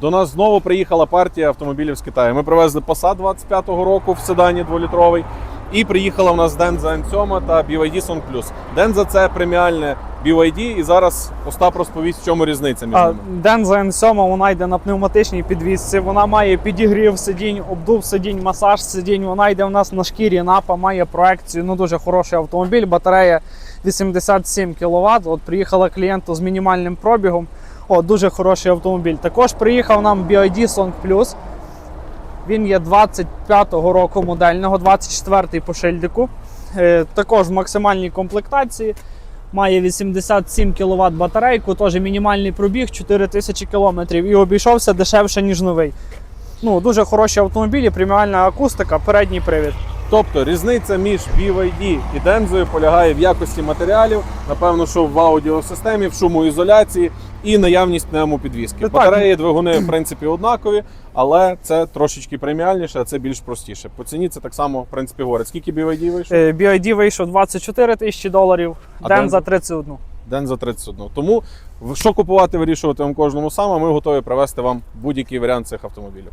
До нас знову приїхала партія автомобілів з Китаю. Ми привезли Passat 25-го року в седані дволітровий. І приїхала в нас Denza N7 та BYD Song Plus. Denza це преміальне BYD, і зараз Остап розповість, в чому різниця між ними. Денза N7 вона йде на пневматичній підвісці. Вона має підігрів сидінь, обдув сидінь, масаж сидінь. Вона йде у нас на шкірі напа, має проекцію. Ну дуже хороший автомобіль. Батарея 87 кВт. От приїхала клієнту з мінімальним пробігом. О, дуже хороший автомобіль. Також приїхав нам BYD Song Plus. Він є 25-го року модельного, 24-й по шильдику. Е, також в максимальній комплектації. Має 87 кВт батарейку, теж мінімальний пробіг 4000 км і обійшовся дешевше, ніж новий. Ну, дуже хороші автомобілі, преміальна акустика, передній привід. Тобто різниця між BYD і Дензою полягає в якості матеріалів, напевно, що в аудіосистемі, в шумоізоляції і наявність пневмопідвізки. Так. Батареї, двигуни, в принципі, однакові, але це трошечки преміальніше, а це більш простіше. По ціні це так само, в принципі, говорить. Скільки BYD вийшов? Е, BYD вийшов 24 тисячі доларів, Denza? 31. Денза 31. Тому що купувати, вирішувати вам кожному саме. Ми готові привезти вам будь-який варіант цих автомобілів.